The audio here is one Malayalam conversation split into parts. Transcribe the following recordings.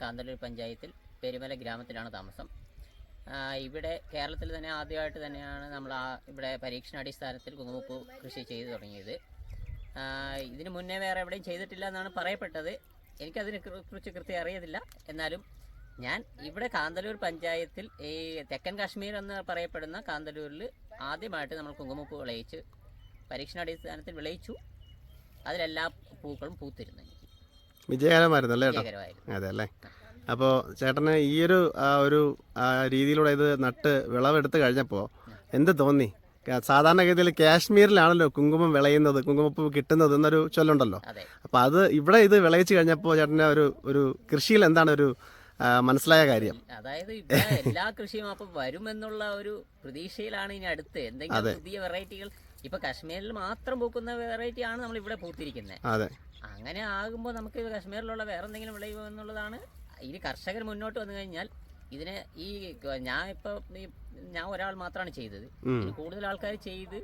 കാന്തല്ലൂർ പഞ്ചായത്തിൽ പെരുമല ഗ്രാമത്തിലാണ് താമസം. ഇവിടെ കേരളത്തിൽ തന്നെ ആദ്യമായിട്ട് തന്നെയാണ് നമ്മൾ ആ ഇവിടെ പരീക്ഷണാടിസ്ഥാനത്തിൽ കുങ്കുമപ്പൂ കൃഷി ചെയ്തു തുടങ്ങിയത്. ഇതിന് മുന്നേ വേറെ എവിടെയും ചെയ്തിട്ടില്ല എന്നാണ് പറയപ്പെട്ടത്. എനിക്കതിനെ കുറി- കുറിച്ച് കൃത്യം അറിയത്തില്ല. എന്നാലും ഞാൻ ഇവിടെ കാന്തല്ലൂർ പഞ്ചായത്തിൽ ഈ തെക്കൻ കാശ്മീർ എന്ന് പറയപ്പെടുന്ന കാന്തല്ലൂരിൽ ആദ്യമായിട്ട് നമ്മൾ കുങ്കുമപ്പൂ വിളയിച്ച് പരീക്ഷണാടിസ്ഥാനത്തിൽ വിളയിച്ചു. അതിലെല്ലാ പൂക്കളും പൂത്തിരുന്നു. വിജയകരമായിരുന്നു അല്ലേ ചേട്ടാ അതെ അല്ലേ അപ്പോൾ ചേട്ടന് ഈ ഒരു ആ ഒരു രീതിയിലൂടെ ഇത് നട്ട് വിളവെടുത്ത് കഴിഞ്ഞപ്പോൾ എന്ത് തോന്നി? സാധാരണഗതിയിൽ കാശ്മീരിലാണല്ലോ കുങ്കുമം വിളയുന്നത് കുങ്കുമപ്പൂ കിട്ടുന്നത് എന്നൊരു ചൊല്ലുണ്ടല്ലോ. അപ്പോൾ അത് ഇവിടെ ഇത് വിളയിച്ച് കഴിഞ്ഞപ്പോൾ ചേട്ടന്റെ ഒരു ഒരു കൃഷിയിൽ എന്താണ് ഒരു മനസ്സിലായ കാര്യം? അതായത് എല്ലാ കൃഷിയും അപ്പൊ വരുമെന്നുള്ള ഒരു പ്രതീക്ഷയിലാണ് ഇനി അടുത്ത്. എന്തെങ്കിലും പുതിയ വെറൈറ്റികൾ ഇപ്പൊ കാശ്മീരിൽ മാത്രം പൂക്കുന്ന വെറൈറ്റി ആണ് നമ്മൾ ഇവിടെ പൂത്തിരിക്കുന്നത് അതെ. അങ്ങനെ ആകുമ്പോൾ നമുക്ക് കാശ്മീരിലുള്ള വേറെ എന്തെങ്കിലും വിളയുമോ എന്നുള്ളതാണ്. ഇനി കർഷകർ മുന്നോട്ട് വന്നു കഴിഞ്ഞാൽ ഇതിനെ ഈ ഞാൻ ഇപ്പൊ ഞാൻ ഒരാൾ മാത്രമാണ് ചെയ്തത്. കൂടുതൽ ആൾക്കാർ ചെയ്ത്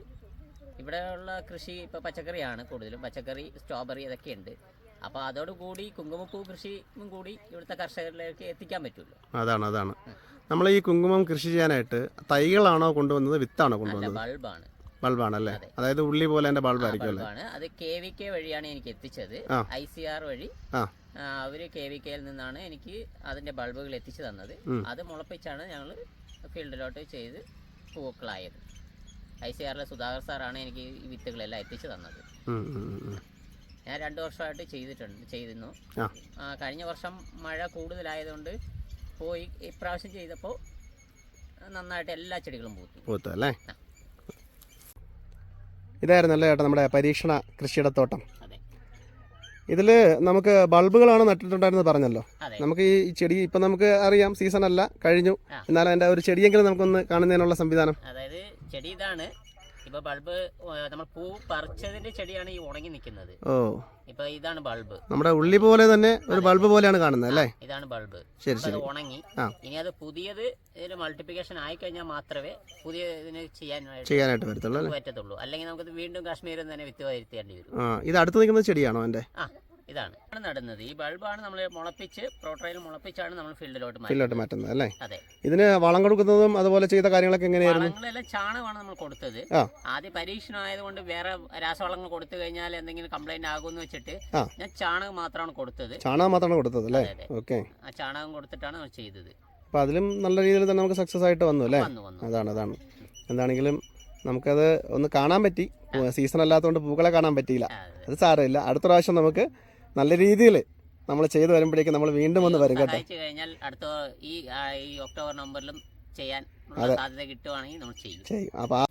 ഇവിടെയുള്ള കൃഷി ഇപ്പൊ പച്ചക്കറിയാണ് കൂടുതലും. പച്ചക്കറി സ്ട്രോബെറി ഇതൊക്കെ ഉണ്ട്. അപ്പൊ അതോടുകൂടി കുങ്കുമപ്പൂ കൃഷിയും കൂടി ഇവിടുത്തെ കർഷകരിലേക്ക് എത്തിക്കാൻ പറ്റുള്ളൂ. അതാണ് അതാണ്. നമ്മൾ ഈ കുങ്കുമം കൃഷി ചെയ്യാനായിട്ട് തൈകളാണോ കൊണ്ടുവന്നത് വിത്താണോ അല്ല കൊണ്ടുവന്നത്? ബൾബാണ്. ബൾബാണല്ലേ? അല്ലേ അതായത് ഉള്ളി പോലെ എന്റെ ബൾബായിരിക്കും അല്ലേ? ബൾബാണ്. അത് കെ വി കെ വഴിയാണ് എനിക്ക് എത്തിച്ചത്. ആ. ഐ സി ആർ വഴി. ആ. ആ, അവർ കെ വി കെയിൽ നിന്നാണ് എനിക്ക് അതിന്റെ ബൾബുകൾ എത്തിച്ചു തന്നത്. ഉം. അത് മുളപ്പിച്ചാണ് ഞങ്ങൾ ഫീൽഡിലോട്ട് ചെയ്ത് പൂക്കളായത്. ഐ സി ആറിലെ സുധാകർ സാറാണ് എനിക്ക് ഈ വിത്തുകളെല്ലാം എത്തിച്ചു തന്നത്. ഉം, ഉം, ഉം. ഞാൻ രണ്ട് വർഷമായിട്ട് ചെയ്തിട്ടുണ്ട് ചെയ്തിരുന്നു. ആ. ആ, കഴിഞ്ഞ വർഷം മഴ കൂടുതലായതുകൊണ്ട് പോയി. ഇപ്രാവശ്യം ചെയ്തപ്പോൾ നന്നായിട്ട് എല്ലാ ചെടികളും പൂത്തു. പൂത്തു അല്ലേ? ഇതായിരുന്നല്ലേ ചേട്ടാ നമ്മുടെ പരീക്ഷണ കൃഷിയുടെ തോട്ടം ഇതിൽ നമുക്ക് ബൾബുകളാണ് നട്ടിട്ടുണ്ടായിരുന്നത് പറഞ്ഞല്ലോ. നമുക്ക് ഈ ചെടി ഇപ്പം നമുക്ക് അറിയാം സീസൺ അല്ല കഴിഞ്ഞു. എന്നാലും എന്നാൽ അതിന്റെ ഒരു ചെടിയെങ്കിലും നമുക്കൊന്ന് കാണുന്നതിനുള്ള സംവിധാനം. അതായത് ചെടി ഇതാണ്. ഇപ്പൊ ബൾബ് നമ്മൾ പൂ പറിച്ചതിന്റെ ചെടിയാണ് ഈ ഉണങ്ങി നിൽക്കുന്നത്. ഓ. ഇപ്പൊ ഇതാണ് ബൾബ്. നമ്മുടെ ഉള്ളി പോലെ തന്നെ ഒരു ബൾബ് പോലെയാണ് കാണുന്നത് അല്ലേ? ഇതാണ് ബൾബ്. ശരി ശരി. ഉണങ്ങി. ഇനി അത് പുതിയത് ഇതിന് മൾട്ടിപ്ലിക്കേഷൻ ആയി കഴിഞ്ഞാൽ മാത്രമേ പുതിയ ഇതിന് ചെയ്യാനായിട്ട് ചെയ്യാനായിട്ട് അല്ലേ? പറ്റത്തുള്ളൂ. അല്ലെങ്കിൽ നമുക്ക് വീണ്ടും കാശ്മീരിൽ തന്നെ വിത്ത് വരുത്തേണ്ടി വരും. ഇത് അടുത്ത് നിൽക്കുന്ന ചെടിയാണോ എന്റെ ആ ഇതാണ്. നടുന്നത്. ഈ ബൾബാണ് നമ്മൾ മുളപ്പിച്ച് പ്രോട്ടോയിൽ മുളപ്പിച്ചാണ് നമ്മൾ ഫീൽഡിലോട്ട് ഫീൽഡിലോട്ട് മാറ്റുന്നത് അല്ലേ? അതെ. ഇതിന് വളം കൊടുക്കുന്നതും അതുപോലെ ചെയ്ത കാര്യങ്ങളൊക്കെ എങ്ങനെയായിരുന്നു? വളങ്ങളെല്ലാം ചാണകമാണ് നമ്മൾ കൊടുത്തത്. ആദ്യ പരീക്ഷണം ആയതുകൊണ്ട് വേറെ രാസവളങ്ങൾ കൊടുത്തു കഴിഞ്ഞാൽ എന്തെങ്കിലും കംപ്ലൈന്റ് ആകുമെന്ന് വെച്ചിട്ട് ഞാൻ ചാണകം മാത്രമാണ് കൊടുത്തത്. ചാണകം മാത്രമാണ് കൊടുത്തത് അല്ലേ. ഓക്കെ. ആ ചാണകം കൊടുത്തിട്ടാണ് നമ്മൾ ചെയ്തത്. അപ്പോൾ അതിലും നല്ല രീതിയിൽ തന്നെ നമുക്ക് സക്സസ് ആയിട്ട് വന്നു അല്ലേ? അതാണ് അതാണ്. എന്താണെങ്കിലും നമുക്കത് ഒന്ന് കാണാൻ പറ്റി. സീസൺ അല്ലാത്തതുകൊണ്ട് പൂക്കളെ കാണാൻ പറ്റിയില്ല. അത് സാരമില്ല. അടുത്ത പ്രാവശ്യം നമുക്ക് നല്ല രീതിയിൽ നമ്മൾ ചെയ്തു വരുമ്പോഴേക്കും നമ്മൾ വീണ്ടും ഒന്ന് വരും കേട്ടോ. കഴിഞ്ഞാൽ അടുത്ത ഈ ഈ ഒക്ടോബർ നവംബറിലും ചെയ്യാൻ സാധ്യത കിട്ടുവാണെങ്കിൽ നമ്മൾ ചെയ്യും. ചെയ്യും. അപ്പോൾ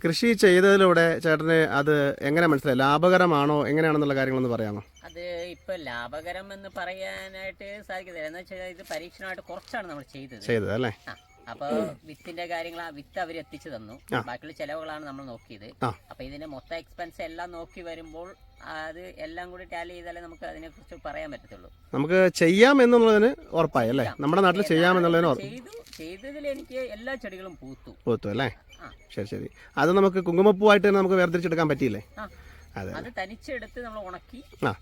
കൃഷി ചെയ്തതിലൂടെ ചേട്ടന് അത് എങ്ങനെ മനസ്സിലായി? ലാഭകരമാണോ? എങ്ങനെയാണെന്നുള്ള കാര്യങ്ങളൊന്ന് പറയാമോ? അത് ഇപ്പൊ ലാഭകരം എന്ന് പറയാനായിട്ട് സാധിക്കത്തില്ല. എന്ന് വെച്ചാൽ ഇത് പരീക്ഷണമായിട്ട് കുറച്ചാണ് നമ്മൾ ചെയ്തത്. ചെയ്തത് അല്ലേ? ആ, അപ്പൊ വിത്തിന്റെ കാര്യങ്ങൾ ആ വിത്ത് അവർ എത്തിച്ചു തന്നു. ബാക്കിയുള്ള ചെലവുകളാണ് നമ്മൾ നോക്കിയത്. അപ്പോൾ അപ്പൊ ഇതിന്റെ മൊത്തം എക്സ്പെൻസ് എല്ലാം നോക്കി വരുമ്പോൾ അത് എല്ലാം കൂടി ടാലി ചെയ്താലേ നമുക്ക് അതിനെ കുറിച്ച് പറയാൻ പറ്റത്തുള്ളൂ. നമുക്ക് ചെയ്യാം എന്നുള്ളതിന് ഉറപ്പായി അല്ലേ? നമ്മുടെ നാട്ടിൽ ചെയ്യാം. എന്നുള്ളതിന് ചെയ്തു ചെയ്തതിൽ എനിക്ക് എല്ലാ ചെടികളും പൂത്തു. പൂത്തു അല്ലേ. ശരി ശരി. അത് നമുക്ക് കുങ്കുമപ്പൂവായിട്ട് തന്നെ നമുക്ക് വേർതിരിച്ചെടുക്കാൻ പറ്റിയില്ലേ. അതെ അത്. തനിച്ചെടുത്ത് നമ്മൾ ഉണക്കി. ആ.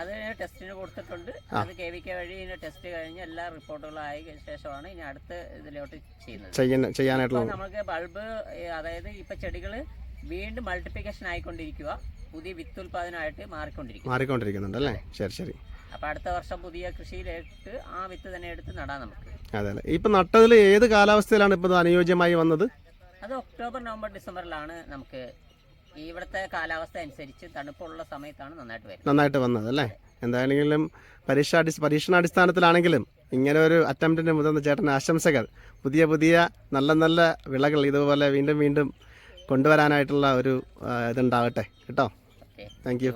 അത് ടെസ്റ്റിന് കൊടുത്തിട്ടുണ്ട്. അത് കെ വി കെ വഴി ടെസ്റ്റ് കഴിഞ്ഞ് എല്ലാ റിപ്പോർട്ടുകളും ആയ ശേഷമാണ് ഇനി അടുത്ത ഇതിലോട്ട് ചെയ്യുന്നത്. ചെയ്യാനായിട്ടുള്ള നമുക്ക് ബൾബ് അതായത് ഇപ്പൊ ചെടികൾ വീണ്ടും മൾട്ടിപ്ലിക്കേഷൻ ആയിക്കൊണ്ടിരിക്കുക പുതിയ വിത്ത് ഉൽപാദനമായിട്ട് മാറിക്കൊണ്ടിരിക്കും മാറിക്കൊണ്ടിരിക്കുന്നുണ്ട് അല്ലേ? ശരി ശരി. അപ്പൊ അടുത്ത വർഷം പുതിയ കൃഷിയിലേക്ക് ആ വിത്ത് തന്നെ എടുത്ത് നടാം നമുക്ക്. അതെ അല്ലേ. ഇപ്പൊ നട്ടതിൽ ഏത് കാലാവസ്ഥയിലാണ് ഇപ്പൊ അനുയോജ്യമായി വന്നത്? അത് ഒക്ടോബർ നവംബർ ഡിസംബറിലാണ് നമുക്ക് ഇവിടുത്തെ കാലാവസ്ഥ അനുസരിച്ച് തണുപ്പുള്ള സമയത്താണ് നന്നായിട്ട് വരുന്നത്. നന്നായിട്ട് വന്നത് അല്ലേ? എന്തായാലും പരീക്ഷാടി പരീക്ഷണാടിസ്ഥാനത്തിലാണെങ്കിലും ഇങ്ങനെ ഒരു അറ്റംപ്റ്റിന് മുതിർന്ന ചേട്ടന് ആശംസകൾ. പുതിയ പുതിയ നല്ല നല്ല വിളകൾ ഇതുപോലെ വീണ്ടും വീണ്ടും കൊണ്ടുവരാനായിട്ടുള്ള ഒരു ഇതുണ്ടാവട്ടെ കേട്ടോ? Thank you